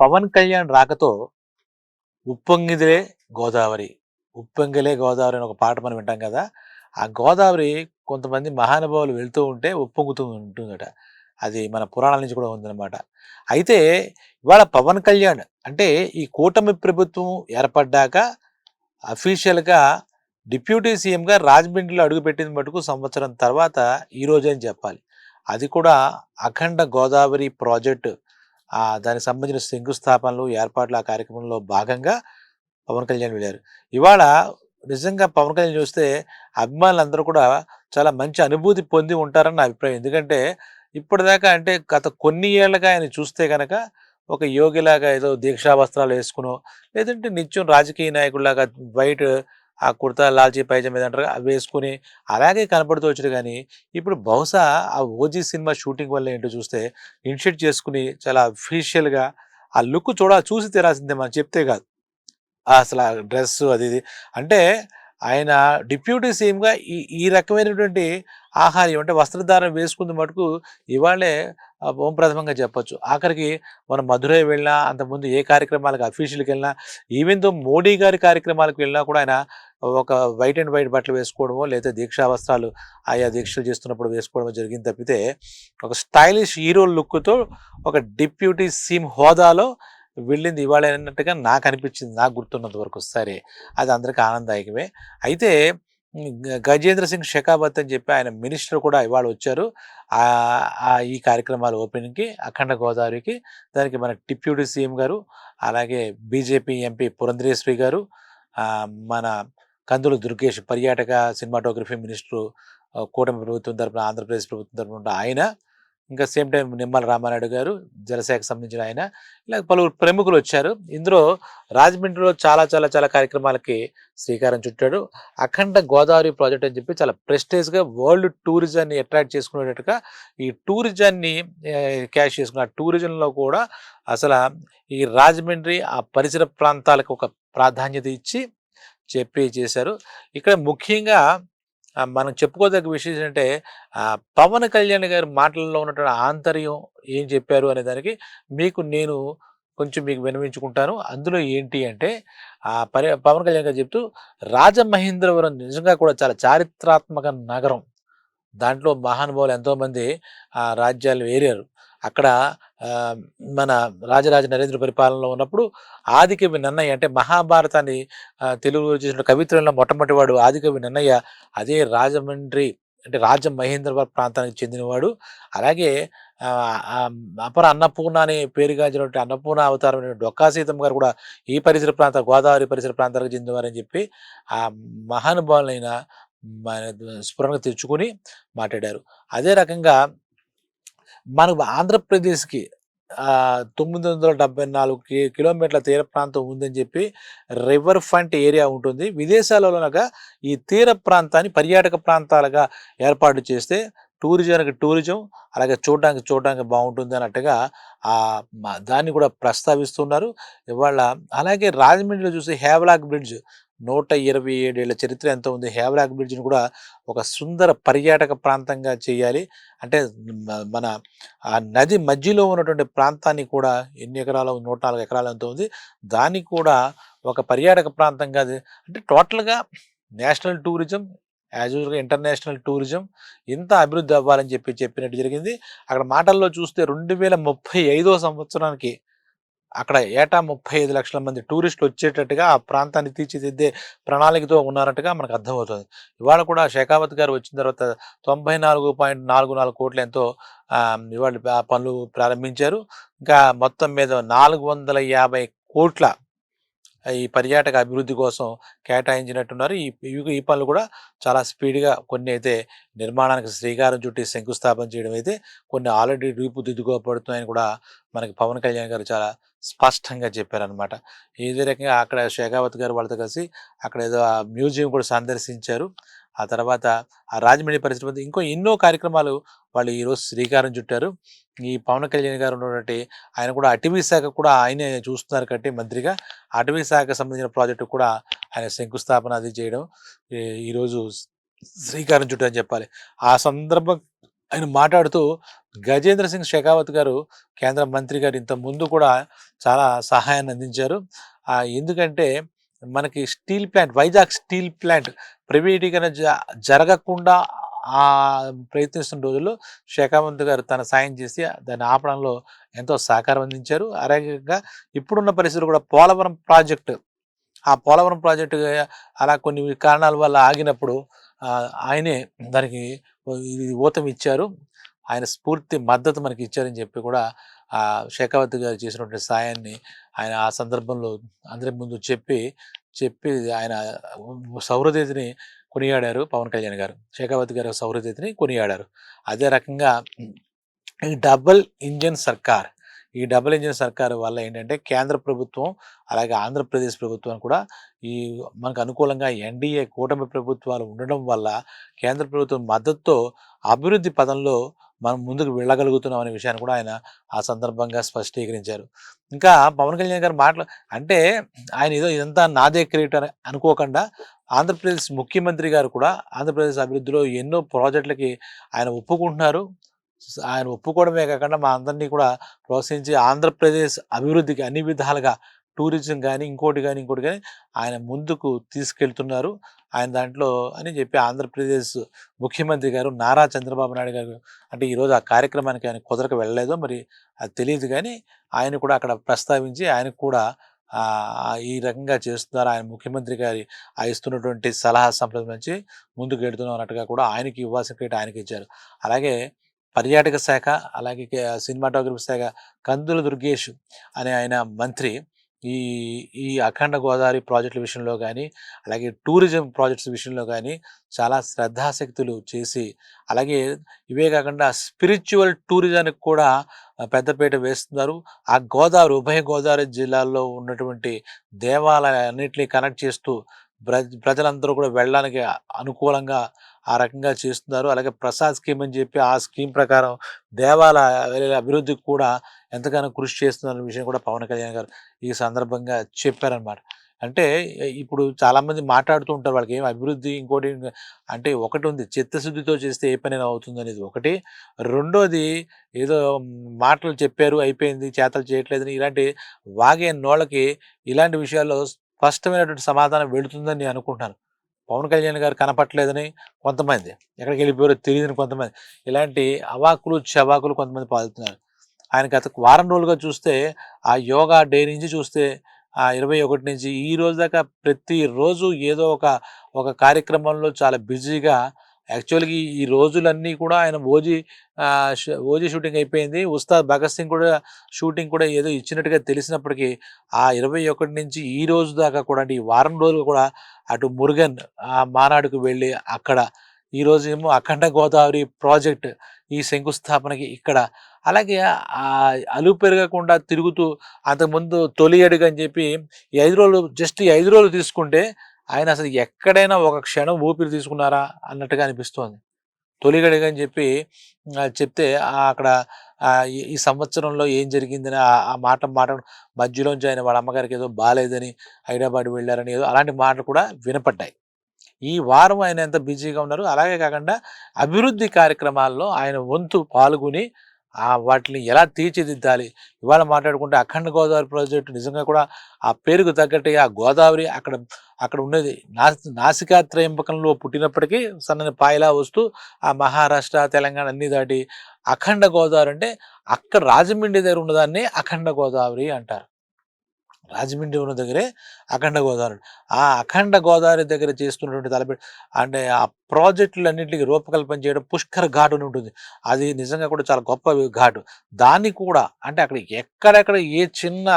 పవన్ కళ్యాణ్ రాకతో ఉప్పొంగిదిలే గోదావరి. ఉప్పొంగిలే గోదావరి అని ఒక పాట మనం వింటాం కదా ఆ గోదావరి కొంతమంది మహానుభావులు వెళ్తూ ఉంటే ఉప్పొంగుతూ ఉంటుందట. అది మన పురాణాల నుంచి కూడా ఉందన్నమాట. అయితే ఇవాళ పవన్ కళ్యాణ్ అంటే ఈ కూటమి ప్రభుత్వం ఏర్పడ్డాక అఫీషియల్గా డిప్యూటీ సీఎంగా రాజమండ్రిలో అడుగుపెట్టిన మటుకు సంవత్సరం తర్వాత ఈ అని చెప్పాలి. అది కూడా అఖండ గోదావరి ప్రాజెక్టు దానికి సంబంధించిన శంకుస్థాపనలు ఏర్పాట్లు ఆ కార్యక్రమంలో భాగంగా పవన్ కళ్యాణ్ వెళ్ళారు. ఇవాళ నిజంగా పవన్ కళ్యాణ్ చూస్తే అభిమానులందరూ కూడా చాలా మంచి అనుభూతి పొంది ఉంటారని నా అభిప్రాయం. ఎందుకంటే ఇప్పటిదాకా అంటే గత కొన్ని ఏళ్ళగా ఆయన చూస్తే కనుక ఒక యోగిలాగా ఏదో దీక్షా వస్త్రాలు వేసుకునో లేదంటే నిత్యం రాజకీయ నాయకుడిలాగా బయట ఆ కుర్తా లాల్చీ పైజామా ఏదంటారు అవి వేసుకుని అలాగే కనపడుతూ వచ్చాడు. కానీ ఇప్పుడు బహుశా ఆ ఓజీ సినిమా షూటింగ్ వల్ల ఏంటో చూస్తే ఇన్షియేట్ చేసుకుని చాలా అఫీషియల్గా ఆ లుక్ చూడ చూసి తీరాల్సిందే మనం చెప్తే కాదు. అసలు ఆ డ్రెస్ అది ఇది అంటే ఆయన డిప్యూటీ సీఎంగా ఈ ఈ రకమైనటువంటి ఆహారం అంటే వస్త్రధారణ వేసుకుంది మటుకు ఇవాళే ఓంప్రథమంగా చెప్పొచ్చు. ఆఖరికి మనం మధురై వెళ్ళినా అంతకుముందు ఏ కార్యక్రమాలకు అఫీషియల్కి వెళ్ళినా ఈవెన్తో మోడీ గారి కార్యక్రమాలకు వెళ్ళినా కూడా ఆయన ఒక వైట్ అండ్ వైట్ బట్టలు వేసుకోవడమో లేదా దీక్షా వస్త్రాలు ఆయా దీక్షలు చేస్తున్నప్పుడు వేసుకోవడమో జరిగింది తప్పితే ఒక స్టైలిష్ హీరో లుక్తో ఒక డిప్యూటీ సీమ్ హోదాలో వెళ్ళింది ఇవాళ అన్నట్టుగా నాకు అనిపించింది నాకు గుర్తున్నంత వరకు సరే అది అందరికీ ఆనందదాయకమే. అయితే గ- గజేంద్ర సింగ్ షెకాబత్ అని చెప్పి ఆయన మినిస్టర్ కూడా ఇవాళ వచ్చారు. ఆ ఈ కార్యక్రమాల ఓపెనింగ్కి అఖండ గోదావరికి దానికి మన డిప్యూటీ సీఎం గారు అలాగే బీజేపీ ఎంపీ పురంధరేశ్వరి గారు మన కందులు దుర్గేష్ పర్యాటక సినిమాటోగ్రఫీ మినిస్టరు కూటమి ప్రభుత్వం తరపున ఆంధ్రప్రదేశ్ ప్రభుత్వం తరపున ఆయన ఇంకా సేమ్ టైం నిమ్మల రామానాయుడు గారు జలశాఖకు సంబంధించిన ఆయన ఇలా పలువురు ప్రముఖులు వచ్చారు. ఇందులో రాజమండ్రిలో చాలా చాలా చాలా కార్యక్రమాలకి శ్రీకారం చుట్టాడు. అఖండ గోదావరి ప్రాజెక్ట్ అని చెప్పి చాలా ప్రెస్టేజ్గా వరల్డ్ టూరిజాన్ని అట్రాక్ట్ చేసుకునేటట్టుగా ఈ టూరిజాన్ని క్యాష్ చేసుకున్న ఆ టూరిజంలో కూడా అసలు ఈ రాజమండ్రి ఆ పరిసర ప్రాంతాలకు ఒక ప్రాధాన్యత ఇచ్చి చెప్పి చేశారు. ఇక్కడ ముఖ్యంగా మనం చెప్పుకోదగ్గ విషయం ఏంటంటే పవన్ కళ్యాణ్ గారి మాటల్లో ఉన్నటువంటి ఆంతర్యం ఏం చెప్పారు అనే దానికి మీకు నేను కొంచెం మీకు వినవించుకుంటాను అందులో ఏంటి అంటే ఆ పరి పవన్ కళ్యాణ్ గారు చెప్తూ రాజమహేంద్రవరం నిజంగా కూడా చాలా చారిత్రాత్మక నగరం. దాంట్లో మహానుభావులు ఎంతోమంది ఆ రాజ్యాలు ఏరారు. అక్కడ మన రాజరాజ నరేంద్ర పరిపాలనలో ఉన్నప్పుడు ఆదికవి నన్నయ్య అంటే మహాభారతాన్ని తెలుగు చేసిన కవిత్రంలో మొట్టమొదటివాడు ఆదికవి నన్నయ్య. అదే రాజమండ్రి అంటే రాజ మహేంద్రవరం ప్రాంతానికి చెందినవాడు. అలాగే అపర అన్నపూర్ణ అనే పేరుగాంచినటువంటి అన్నపూర్ణ అవతారం డొక్కా సీతమ్మ గారు కూడా ఈ పరిసర ప్రాంత గోదావరి పరిసర ప్రాంతాలకు చెందినవారని చెప్పి ఆ మహానుభావులైన స్ఫురణకు తెచ్చుకొని మాట్లాడారు. అదే రకంగా మనకు ఆంధ్రప్రదేశ్కి తొమ్మిది వందల డెబ్బై నాలుగు కిలోమీటర్ల తీర ప్రాంతం ఉందని చెప్పి రివర్ ఫ్రంట్ ఏరియా ఉంటుంది. విదేశాలలోనగా ఈ తీర ప్రాంతాన్ని పర్యాటక ప్రాంతాలుగా ఏర్పాటు చేస్తే టూరిజానికి టూరిజం అలాగే చూడడానికి చూడడానికి బాగుంటుంది అన్నట్టుగా దాన్ని కూడా ప్రస్తావిస్తున్నారు. ఇవాళ అలాగే రాజమండ్రిలో చూసి హేవలాక్ బ్రిడ్జ్ నూట ఇరవై ఏడేళ్ళ చరిత్ర ఎంత ఉంది. హేవరాక్ బ్రిడ్జ్ని కూడా ఒక సుందర పర్యాటక ప్రాంతంగా చేయాలి. అంటే మన ఆ నది మధ్యలో ఉన్నటువంటి ప్రాంతాన్ని కూడా ఎన్ని ఎకరాలు నూట నాలుగు ఎకరాలు ఎంత ఉంది. దాన్ని కూడా ఒక పర్యాటక ప్రాంతంగా అది- అంటే టోటల్గా నేషనల్ టూరిజం యాజ్ యూజువల్గా ఇంటర్నేషనల్ టూరిజం ఇంత అభివృద్ధి అవ్వాలని చెప్పి చెప్పినట్టు జరిగింది. అక్కడ మాటల్లో చూస్తే రెండు వేల ముప్పై ఐదో సంవత్సరానికి అక్కడ ఏటా ముప్పై ఐదు లక్షల మంది టూరిస్టులు వచ్చేటట్టుగా ఆ ప్రాంతాన్ని తీర్చిదిద్దే ప్రణాళికతో ఉన్నారట్టుగా మనకు అర్థమవుతుంది. ఇవాళ కూడా షెకావత్ గారు వచ్చిన తర్వాత తొంభై నాలుగు పాయింట్ నాలుగు నాలుగు కోట్లు ఎంతో ఇవాళ పనులు ప్రారంభించారు. ఇంకా మొత్తం మీద నాలుగు వందల యాభై కోట్ల ఈ పర్యాటక అభివృద్ధి కోసం కేటాయించినట్టున్నారు. ఈ ఈ పనులు కూడా చాలా స్పీడ్గా కొన్ని అయితే నిర్మాణానికి శ్రీకారం చుట్టి శంకుస్థాపన చేయడం అయితే కొన్ని ఆల్రెడీ రూపుదిద్దుకోబడుతున్నాయని కూడా మనకి పవన్ కళ్యాణ్ గారు చాలా స్పష్టంగా చెప్పారనమాట ఇదే రకంగా అక్కడ శేఖావత్ గారు వాళ్ళతో కలిసి అక్కడ ఏదో మ్యూజియం కూడా సందర్శించారు. ఆ తర్వాత ఆ రాజమండ్రి పరిస్థితి ఇంకో ఎన్నో కార్యక్రమాలు వాళ్ళు ఈరోజు శ్రీకారం చుట్టారు. ఈ పవన్ కళ్యాణ్ గారు ఉన్నటువంటి ఆయన కూడా అటవీ శాఖ కూడా ఆయనే చూస్తున్నారు కాబట్టి మంత్రిగా. అటవీ శాఖకు సంబంధించిన ప్రాజెక్టు కూడా ఆయన శంకుస్థాపన అది చేయడం ఈరోజు శ్రీకారం చుట్టారని చెప్పాలి. ఆ సందర్భం ఆయన మాట్లాడుతూ గజేంద్ర సింగ్ షెకావత్ గారు కేంద్ర మంత్రి గారు ఇంత ముందు కూడా చాలా సహాయాన్ని అందించారు. ఎందుకంటే మనకి steel plant Vizag steel plant ప్రైవేటీకరణ జ- జరగకుండా ఆ ప్రయత్నిస్తున్న రోజుల్లో షెకావత్ గారు తన సాయం చేసి దాన్ని ఆపడంలో ఎంతో సహకారం అందించారు. అలాగే ఇప్పుడున్న పరిస్థితులు కూడా పోలవరం ప్రాజెక్టు ఆ పోలవరం ప్రాజెక్టు అలా కొన్ని కారణాల వల్ల ఆగినప్పుడు ఆయనే దానికి ఇది ఊతం ఇచ్చారు. ఆయన స్ఫూర్తి మద్దతు మనకి ఇచ్చారని చెప్పి కూడా ఆ శేఖావతి గారు చేసినటువంటి సాయాన్ని ఆయన ఆ సందర్భంలో అందరి ముందు చెప్పి చెప్పి ఆయన సౌరదేతిని కొనియాడారు పవన్ కళ్యాణ్ గారు. శేఖావతి గారు సౌరదేతిని కొనియాడారు. అదే రకంగా ఈ డబుల్ ఇంజన్ సర్కార్ ఈ డబుల్ ఇంజన్ సర్కార్ వల్ల ఏంటంటే కేంద్ర ప్రభుత్వం అలాగే ఆంధ్రప్రదేశ్ ప్రభుత్వం కూడా ఈ మనకు అనుకూలంగా ఎన్డీఏ కూటమి ప్రభుత్వాలు ఉండడం వల్ల కేంద్ర ప్రభుత్వం మద్దతుతో అభివృద్ధి పదంలో మనం ముందుకు వెళ్ళగలుగుతున్నాం అనే విషయాన్ని కూడా ఆయన ఆ సందర్భంగా స్పష్టీకరించారు. ఇంకా పవన్ కళ్యాణ్ గారు మాటలు అంటే ఆయన ఏదో ఇదంతా నాదే క్రియేట్ అని అనుకోకుండా ఆంధ్రప్రదేశ్ ముఖ్యమంత్రి గారు కూడా ఆంధ్రప్రదేశ్ అభివృద్ధిలో ఎన్నో ప్రాజెక్టులకి ఆయన ఒప్పుకుంటున్నారు. ఆయన ఒప్పుకోవడమే కాకుండా మా అందరినీ కూడా ప్రోత్సహించి ఆంధ్రప్రదేశ్ అభివృద్ధికి అన్ని విధాలుగా టూరిజం కానీ ఇంకోటి కానీ ఇంకోటి కానీ ఆయన ముందుకు తీసుకెళ్తున్నారు. ఆయన దాంట్లో అని చెప్పి ఆంధ్రప్రదేశ్ ముఖ్యమంత్రి గారు నారా చంద్రబాబు నాయుడు గారు అంటే ఈరోజు ఆ కార్యక్రమానికి ఆయన కుదరక వెళ్ళలేదో. మరి అది తెలియదు కానీ ఆయన కూడా అక్కడ ప్రస్తావించి ఆయన కూడా ఈ రకంగా చేస్తున్నారు. ఆయన ముఖ్యమంత్రి గారి ఆ ఇస్తున్నటువంటి సలహా సంప్రదం నుంచి ముందుకు వెళ్తున్నాం అన్నట్టుగా కూడా ఆయనకి ఇవ్వాల్సిన క్రెడిట్ ఆయనకి ఇచ్చారు. అలాగే పర్యాటక శాఖ అలాగే సినిమాటోగ్రఫీ శాఖ కందుల దుర్గేష్ అనే ఆయన మంత్రి ఈ ఈ అఖండ గోదావరి ప్రాజెక్టుల విషయంలో కానీ అలాగే టూరిజం ప్రాజెక్ట్స్ విషయంలో కానీ చాలా శ్రద్ధాశక్తులు చేసి అలాగే ఇవే కాకుండా స్పిరిచువల్ టూరిజానికి కూడా పెద్దపీట వేస్తున్నారు. ఆ గోదావరి ఉభయ గోదావరి జిల్లాల్లో ఉన్నటువంటి దేవాలయాన్నింటినీ కనెక్ట్ చేస్తూ ప్రజలందరూ కూడా వెళ్ళడానికి అనుకూలంగా ఆ రకంగా చేస్తున్నారు. అలాగే ప్రసాద్ స్కీమ్ అని చెప్పి ఆ స్కీమ్ ప్రకారం దేవాలయాల అభివృద్ధికి కూడా ఎంతగానో కృషి చేస్తున్న విషయం కూడా పవన్ కళ్యాణ్ గారు ఈ సందర్భంగా చెప్పారనమాట అంటే ఇప్పుడు చాలామంది మాట్లాడుతూ ఉంటారు వాళ్ళకి ఏం అభివృద్ధి ఇంకోటి అంటే ఒకటి ఉంది చిత్తశుద్ధితో చేస్తే ఏ పని అవుతుంది అనేది ఒకటి. రెండోది ఏదో మాటలు చెప్పారు అయిపోయింది చేతలు చేయట్లేదని ఇలాంటి వాగే నోళ్ళకి ఇలాంటి విషయాల్లో స్పష్టమైనటువంటి సమాధానం వెళుతుందని నేను అనుకుంటున్నాను. పవన్ కళ్యాణ్ గారు కనపట్లేదని కొంతమంది ఎక్కడికి వెళ్ళిపోయారో తెలియదని కొంతమంది ఇలాంటి అవాకులు చవాకులు కొంతమంది పాల్తున్నారు ఆయన గత వారం రోజులుగా చూస్తే ఆ యోగా డే నుంచి చూస్తే ఆ ఇరవై ఒకటి నుంచి ఈ రోజు దాకా ప్రతిరోజు ఏదో ఒక ఒక కార్యక్రమంలో చాలా బిజీగా యాక్చువల్గా ఈ రోజులన్నీ కూడా ఆయన ఓజీ ఓజీ షూటింగ్ అయిపోయింది. ఉస్తాద్ భగత్ సింగ్ కూడా షూటింగ్ కూడా ఏదో ఇచ్చినట్టుగా తెలిసినప్పటికీ ఆ ఇరవై ఒకటి నుంచి ఈ రోజు దాకా కూడా అంటే ఈ వారం రోజులు కూడా అటు మురుగన్ ఆ మానాడుకు వెళ్ళి అక్కడ ఈ రోజు ఏమో అఖండ గోదావరి ప్రాజెక్ట్ ఈ శంకుస్థాపనకి ఇక్కడ. అలాగే అలు అలుపు పెరగకుండా తిరుగుతూ అంతకుముందు తొలి అడుగు అని చెప్పి ఈ ఐదు రోజులు జస్ట్ ఈ ఐదు రోజులు తీసుకుంటే ఆయన అసలు ఎక్కడైనా ఒక క్షణం ఊపిరి తీసుకున్నారా అన్నట్టుగా అనిపిస్తోంది. తొలిగడిగా అని చెప్పి చెప్తే అక్కడ ఈ- సంవత్సరంలో ఏం జరిగిందని ఆ ఆ మాట మాట మధ్యలోంచి ఆయన వాళ్ళ అమ్మగారికి ఏదో బాగాలేదని హైదరాబాద్ వెళ్ళారని ఏదో అలాంటి మాటలు కూడా వినపడ్డాయి. ఈ వారం ఆయన ఎంత బిజీగా ఉన్నారు అలాగే కాకుండా అభివృద్ధి కార్యక్రమాల్లో ఆయన వంతు పాల్గొని ఆ వాటిని ఎలా తీర్చిదిద్దాలి? ఇవాళ మాట్లాడుకుంటే అఖండ గోదావరి ప్రాజెక్టు నిజంగా కూడా ఆ పేరుకు తగ్గట్టుగా ఆ గోదావరి అక్కడ అక్కడ ఉన్నది నా నాసికా త్రయంపకంలో పుట్టినప్పటికీ సన్నని పాయలా వస్తూ ఆ మహారాష్ట్ర తెలంగాణ అన్ని దాటి అఖండ గోదావరి అంటే అక్కడ రాజమండ్రి దగ్గర ఉన్నదాన్ని అఖండ గోదావరి అంటారు. రాజమండ్రి ఉన్న దగ్గరే అఖండ గోదావరి. ఆ అఖండ గోదావరి దగ్గర చేస్తున్నటువంటి తలపెట్టి అంటే ఆ ప్రాజెక్టులన్నింటికి రూపకల్పన చేయడం పుష్కర ఘాటు అని ఉంటుంది. అది నిజంగా కూడా చాలా గొప్ప ఘాటు. దాన్ని కూడా అంటే అక్కడ ఎక్కడెక్కడ ఏ చిన్న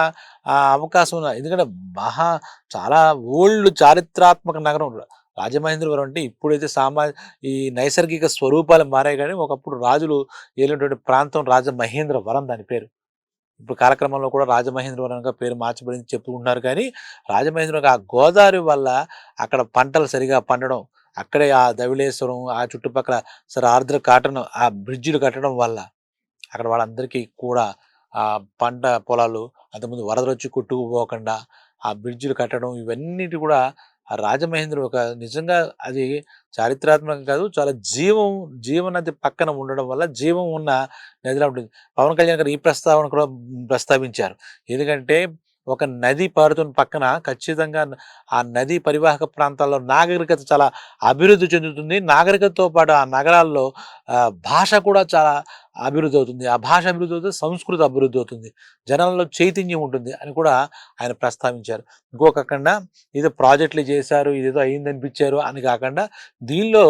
అవకాశం ఉన్నా ఎందుకంటే మహా చాలా ఓల్డ్ చారిత్రాత్మక నగరం. రాజమహేంద్రవరం అంటే ఇప్పుడైతే సామా ఈ నైసర్గిక స్వరూపాలు మారాయి కానీ ఒకప్పుడు రాజులు ఏలినటువంటి ప్రాంతం రాజమహేంద్రవరం దాని పేరు. ఇప్పుడు కాలక్రమంలో కూడా రాజమహేంద్రవరంగా పేరు మార్చబడింది చెప్పుకుంటున్నారు కానీ రాజమహేంద్రవరం ఆ గోదావరి వల్ల అక్కడ పంటలు సరిగా పండడం అక్కడే ఆ దవిలేశ్వరం ఆ చుట్టుపక్కల సరే ఆర్ద్ర కాటన్ ఆ బ్రిడ్జిలు కట్టడం వల్ల అక్కడ వాళ్ళందరికీ కూడా ఆ పంట పొలాలు అంతకుముందు వరదలు వచ్చి కొట్టుకుపోకుండా ఆ బ్రిడ్జిలు కట్టడం ఇవన్నిటి కూడా ఆ రాజమహేంద్రం ఒక నిజంగా అది చారిత్రాత్మకం కాదు చాలా జీవం జీవనది పక్కన ఉండడం వల్ల జీవం ఉన్న నదిలా ఉంటుంది. పవన్ కళ్యాణ్ గారు ఈ ప్రస్తావన కూడా ప్రస్తావించారు. ఎందుకంటే ఒక నది పారుతున్న పక్కన ఖచ్చితంగా ఆ నది పరివాహక ప్రాంతాల్లో నాగరికత చాలా అభివృద్ధి చెందుతుంది. నాగరికతతో పాటు ఆ నగరాల్లో భాష కూడా చాలా అభివృద్ధి అవుతుంది. ఆ భాష అభివృద్ధి అవుతుంది సంస్కృతి అభివృద్ధి అవుతుంది. జనాల్లో చైతన్యం ఉంటుంది అని కూడా ఆయన ప్రస్తావించారు. ఇంకో కాకుండా ఏదో ప్రాజెక్టులు చేశారు ఇదేదో అయిందనిపించారు అని కాకుండా దీనిలో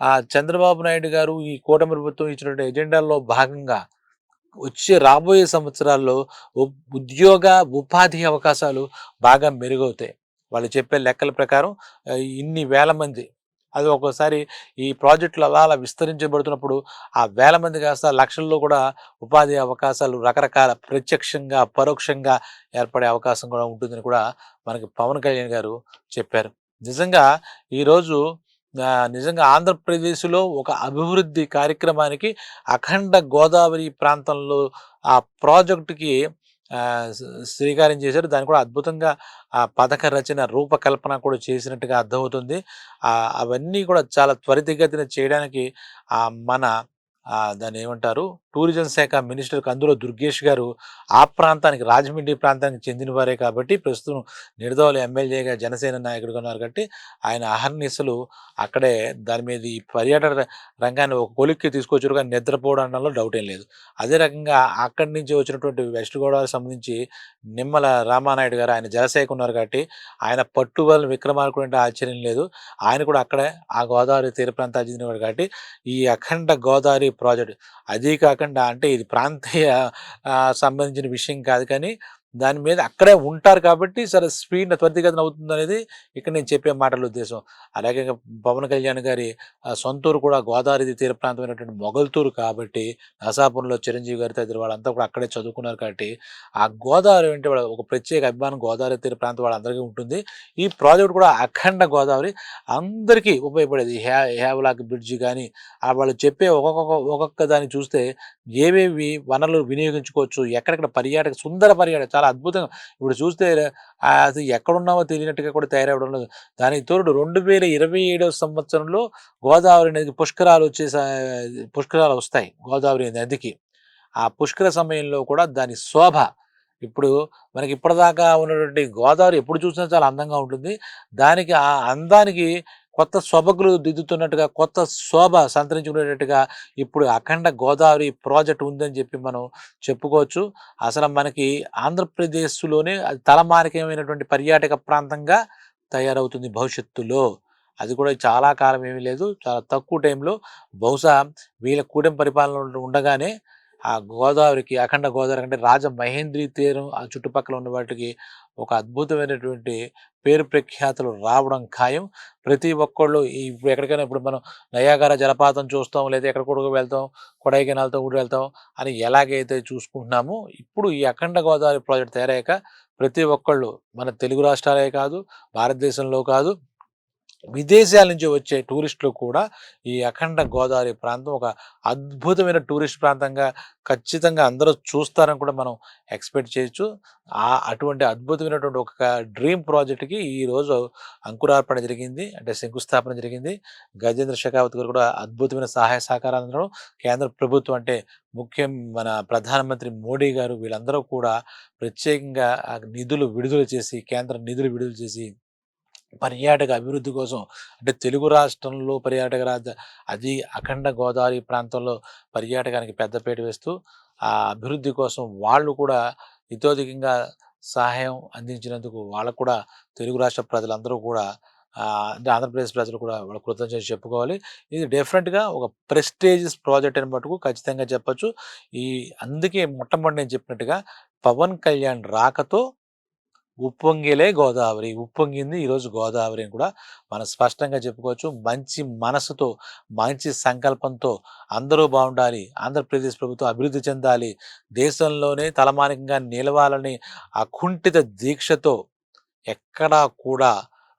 ఆ చంద్రబాబు నాయుడు గారు ఈ కూటమి ప్రభుత్వం ఇచ్చినటువంటి ఎజెండాల్లో భాగంగా వచ్చే రాబోయే సంవత్సరాల్లో ఉద్యోగ ఉపాధి అవకాశాలు బాగా మెరుగవుతాయి. వాళ్ళు చెప్పే లెక్కల ప్రకారం ఇన్ని వేల మంది. అది ఒక్కోసారి ఈ ప్రాజెక్టులు అలా అలా విస్తరించబడుతున్నప్పుడు ఆ వేల మంది కాస్త లక్షల్లో కూడా ఉపాధి అవకాశాలు రకరకాల ప్రత్యక్షంగా పరోక్షంగా ఏర్పడే అవకాశం కూడా ఉంటుందని కూడా మనకి పవన్ కళ్యాణ్ గారు చెప్పారు. నిజంగా ఈరోజు నిజంగా ఆంధ్రప్రదేశ్లో ఒక అభివృద్ధి కార్యక్రమానికి అఖండ గోదావరి ప్రాంతంలో ఆ ప్రాజెక్టుకి శ్రీకారం చేశారు. దాన్ని కూడా అద్భుతంగా ఆ పథక రచన రూపకల్పన కూడా చేసినట్టుగా అర్థమవుతుంది. అవన్నీ కూడా చాలా త్వరితగతిన చేయడానికి మన దాన్ని ఏమంటారు? టూరిజం శాఖ మినిస్టర్ కందులో దుర్గేష్ గారు ఆ ప్రాంతానికి రాజమండ్రి ప్రాంతానికి చెందినవారే కాబట్టి ప్రస్తుతం నిడదవోలు ఎమ్మెల్యేగా జనసేన నాయకుడుగా ఉన్నారు కాబట్టి ఆయన అహర్నిశలు అక్కడే దాని మీద ఈ పర్యాటక రంగాన్ని ఒక కొలిక్కి తీసుకొచ్చారు కానీ నిద్రపోవడంలో డౌట్ ఏం లేదు. అదే రకంగా అక్కడి నుంచి వచ్చినటువంటి వెస్ట్ గోదావరికి సంబంధించి నిమ్మల రామానాయుడు గారు ఆయన జలశాఖ ఉన్నారు కాబట్టి ఆయన పట్టుబల విక్రమార్కుడు అంటే ఆశ్చర్యం లేదు. ఆయన కూడా అక్కడే ఆ గోదావరి తీర ప్రాంతానికి చెందినవాడు కాబట్టి ఈ అఖండ గోదావరి ప్రాజెక్ట్ అదీ కాకుండా అంటే ఇది ప్రాంతీయ సంబంధించిన విషయం కాదు కానీ దాని మీద అక్కడే ఉంటారు కాబట్టి సరే స్పీడ్ త్వరితగతిన అవుతుంది అనేది ఇక్కడ నేను చెప్పే మాటల ఉద్దేశం. అలాగే పవన్ కళ్యాణ్ గారి ఆ, సొంతూరు కూడా గోదావరి తీర ప్రాంతమైనటువంటి మొగల్తూరు కాబట్టి నసాపురంలో చిరంజీవి గారి తదితర వాళ్ళంతా కూడా అక్కడే చదువుకున్నారు కాబట్టి ఆ గోదావరి అంటే వాళ్ళ ఒక ప్రత్యేక అభిమానం గోదావరి తీర ప్రాంతం వాళ్ళందరికీ ఉంటుంది. ఈ ప్రాజెక్ట్ కూడా అఖండ గోదావరి. అందరికీ ఉపయోగపడేది. హ్యా హ్యావ్లాక్ బ్రిడ్జి కానీ ఆ వాళ్ళు చెప్పే ఒక్కొక్క ఒక్కొక్క దాన్ని చూస్తే ఏవేవి వనరులు వినియోగించుకోవచ్చు ఎక్కడెక్కడ పర్యాటక సుందర పర్యాటక చాలా అద్భుతంగా. ఇప్పుడు చూస్తే అది ఎక్కడున్నామో తెలియనట్టుగా కూడా తయారవడం లేదు. దానికి తోడు రెండు వేల ఇరవై ఏడవ సంవత్సరంలో గోదావరి నదికి పుష్కరాలు వచ్చే పుష్కరాలు వస్తాయి గోదావరి నదికి. ఆ పుష్కర సమయంలో కూడా దాని శోభ. ఇప్పుడు మనకి ఇప్పటిదాకా ఉన్నటువంటి గోదావరి ఎప్పుడు చూసినా చాలా అందంగా ఉంటుంది. దానికి ఆ అందానికి కొత్త శోభకులు దిద్దుతున్నట్టుగా కొత్త శోభ సంతరించుకునేటట్టుగా ఇప్పుడు అఖండ గోదావరి ప్రాజెక్ట్ ఉందని చెప్పి మనం చెప్పుకోవచ్చు. అసలు మనకి ఆంధ్రప్రదేశ్లోనే అది తలమారికమైనటువంటి పర్యాటక ప్రాంతంగా తయారవుతుంది భవిష్యత్తులో. అది కూడా చాలా కాలం ఏమీ లేదు. చాలా తక్కువ టైంలో బహుశా వీళ్ళ కూటమి పరిపాలన ఉండగానే ఆ గోదావరికి అఖండ గోదావరి అంటే రాజ మహేంద్రి తీరం ఆ చుట్టుపక్కల ఉన్న వాటికి ఒక అద్భుతమైనటువంటి పేరు ప్రఖ్యాతులు రావడం ఖాయం. ప్రతి ఒక్కళ్ళు ఈ- ఇప్పుడు ఎక్కడికైనా ఇప్పుడు మనం నయాగార జలపాతం చూస్తాం లేదా ఎక్కడ కూడా వెళ్తాం కొడైకెనాల్తో కూడా వెళ్తాం అని ఎలాగైతే చూసుకుంటున్నామో ఇప్పుడు ఈ అఖండ గోదావరి ప్రాజెక్ట్ తయారయ్యాక ప్రతి ఒక్కళ్ళు మన తెలుగు రాష్ట్రాలే కాదు భారతదేశంలో కాదు విదేశాల నుంచి వచ్చే టూరిస్టులు కూడా ఈ అఖండ గోదావరి ప్రాంతం ఒక అద్భుతమైన టూరిస్ట్ ప్రాంతంగా ఖచ్చితంగా అందరూ చూస్తారని కూడా మనం ఎక్స్పెక్ట్ చేయొచ్చు. ఆ అటువంటి అద్భుతమైనటువంటి ఒక డ్రీమ్ ప్రాజెక్ట్కి ఈరోజు అంకురార్పణ జరిగింది. అంటే శంకుస్థాపన జరిగింది. గజేంద్ర షెకావత్ గారు కూడా అద్భుతమైన సహాయ సహకారాలు అందరూ. కేంద్ర ప్రభుత్వం అంటే ముఖ్యం మన ప్రధానమంత్రి మోడీ గారు వీళ్ళందరూ కూడా ప్రత్యేకంగా నిధులు విడుదల చేసి కేంద్ర నిధులు విడుదల చేసి పర్యాటక అభివృద్ధి కోసం అంటే తెలుగు రాష్ట్రంలో పర్యాటక రాజ అది అఖండ గోదావరి ప్రాంతంలో పర్యాటకానికి పెద్దపీట వేస్తూ ఆ అభివృద్ధి కోసం వాళ్ళు కూడా ఇతోధికంగా సహాయం అందించినందుకు వాళ్ళకు కూడా తెలుగు రాష్ట్ర ప్రజలందరూ కూడా అంటే ఆంధ్రప్రదేశ్ ప్రజలు కూడా వాళ్ళ కృతజ్ఞత చెప్పుకోవాలి. ఇది డెఫినెట్గా ఒక ప్రెస్టేజియస్ ప్రాజెక్ట్ అని మటుకు ఖచ్చితంగా చెప్పచ్చు. ఈ అందుకే మొట్టమొదటి నేను చెప్పినట్టుగా పవన్ కళ్యాణ్ రాకతో ఉప్పొంగిలే గోదావరి. ఉప్పొంగింది ఈరోజు గోదావరి అని కూడా మనం స్పష్టంగా చెప్పుకోవచ్చు. మంచి మనసుతో మంచి సంకల్పంతో అందరూ బాగుండాలి. ఆంధ్రప్రదేశ్ ప్రభుత్వం అభివృద్ధి చెందాలి. దేశంలోనే తలమానికంగా నిలవాలని అకుంఠిత దీక్షతో ఎక్కడా కూడా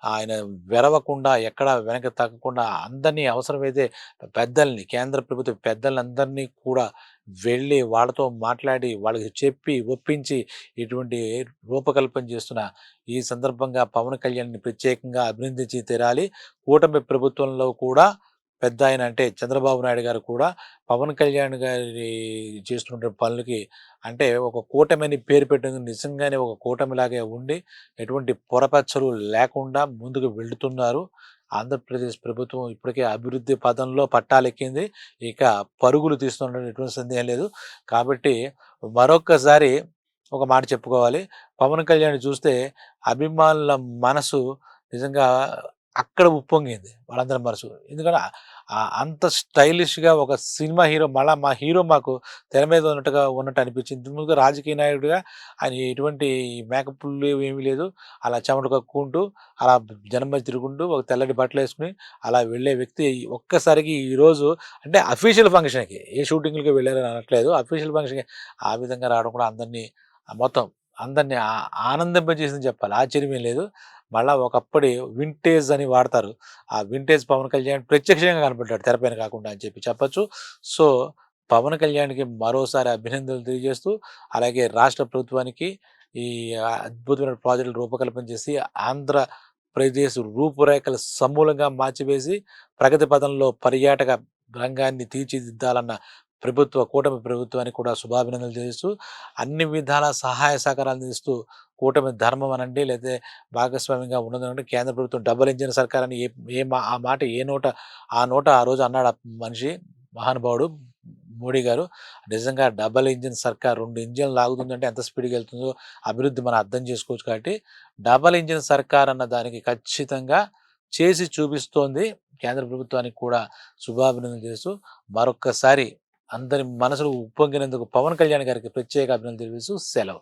ఆయన వెరవకుండా ఎక్కడ వెనక తగ్గకుండా అందరినీ అవసరమైతే పెద్దల్ని కేంద్ర ప్రభుత్వ పెద్దలందరినీ కూడా వెళ్ళి వాళ్ళతో మాట్లాడి వాళ్ళకి చెప్పి ఒప్పించి ఇటువంటి రూపకల్పన చేస్తున్న ఈ సందర్భంగా పవన్ కళ్యాణ్ని ప్రత్యేకంగా అభినందించి తీరాలి. కూటమి ప్రభుత్వంలో కూడా పెద్ద ఆయన అంటే చంద్రబాబు నాయుడు గారు కూడా పవన్ కళ్యాణ్ గారి చేస్తున్న పనులకి అంటే ఒక కూటమిని పేరు పెట్టింది నిజంగానే ఒక కూటమిలాగే ఉండి ఎటువంటి పొరపచ్చలు లేకుండా ముందుకు వెళుతున్నారు. ఆంధ్రప్రదేశ్ ప్రభుత్వం ఇప్పటికే అభివృద్ధి పదంలో పట్టాలెక్కింది. ఇక పరుగులు తీస్తున్న ఎటువంటి సందేహం లేదు. కాబట్టి మరొక్కసారి ఒక మాట చెప్పుకోవాలి. పవన్ కళ్యాణ్ చూస్తే అభిమానుల మనసు నిజంగా అక్కడ ఉప్పొంగింది వాళ్ళందరి మనసు ఎందుకంటే ఆ- అంత స్టైలిష్గా ఒక సినిమా హీరో మళ్ళీ మా హీరో మాకు తెర మీద ఉన్నట్టుగా ఉన్నట్టు అనిపించింది. ముందుగా రాజకీయ నాయకుడిగా ఆయన ఎటువంటి మేకప్లు ఏమీ లేదు. అలా చెమట కక్కుంటూ అలా జనం మధ్య తిరుగుంటూ ఒక తెల్లటి బట్టలు వేసుకుని అలా వెళ్ళే వ్యక్తి ఒక్కసారికి ఈరోజు అంటే అఫీషియల్ ఫంక్షన్కి ఏ షూటింగ్లకి వెళ్ళారని అనట్లేదు. అఫీషియల్ ఫంక్షన్కి ఆ విధంగా రావడం కూడా అందరినీ మొత్తం అందరినీ ఆ- ఆనందింపజేసింది చెప్పాలి. ఆశ్చర్యం ఏం లేదు. మళ్ళీ ఒకప్పటి వింటేజ్ అని వాడతారు. ఆ వింటేజ్ పవన్ కళ్యాణ్ ప్రత్యక్షంగా కనపడ్డాడు తెరపైన కాకుండా అని చెప్పి చెప్పచ్చు. సో పవన్ కళ్యాణ్కి మరోసారి అభినందనలు తెలియజేస్తూ అలాగే రాష్ట్ర ప్రభుత్వానికి ఈ అద్భుతమైన ప్రాజెక్టులు రూపకల్పన చేసి ఆంధ్రప్రదేశ్ రూపురేఖలు సమూలంగా మార్చివేసి ప్రగతి పదంలో పర్యాటక రంగాన్ని తీర్చిదిద్దాలన్న ప్రభుత్వ కూటమి ప్రభుత్వానికి కూడా శుభాభినందనలు చేస్తూ అన్ని విధాల సహాయ సహకారాలు అందిస్తూ కూటమి ధర్మం అనండి. లేదా భాగస్వామ్యంగా ఉన్నదంటే కేంద్ర ప్రభుత్వం డబుల్ ఇంజిన్ సర్కార్ అని ఏ ఏ మా ఆ మాట ఏ నోట ఆ నోట ఆ రోజు అన్నాడు మనిషి మహానుభావుడు మోడీ గారు. నిజంగా డబల్ ఇంజిన్ సర్కార్ రెండు ఇంజిన్ లాగుతుందంటే ఎంత స్పీడ్గా వెళ్తుందో అభివృద్ధి మనం అర్థం చేసుకోవచ్చు కాబట్టి డబల్ ఇంజిన్ సర్కార్ అన్న దానికి ఖచ్చితంగా చేసి చూపిస్తోంది. కేంద్ర ప్రభుత్వానికి కూడా శుభాభినందనలు చేస్తూ మరొక్కసారి అందరి మనసులు ఉప్పొంగినందుకు పవన్ కళ్యాణ్ గారికి ప్రత్యేక అభినందనలు తెలుసు సెలవు.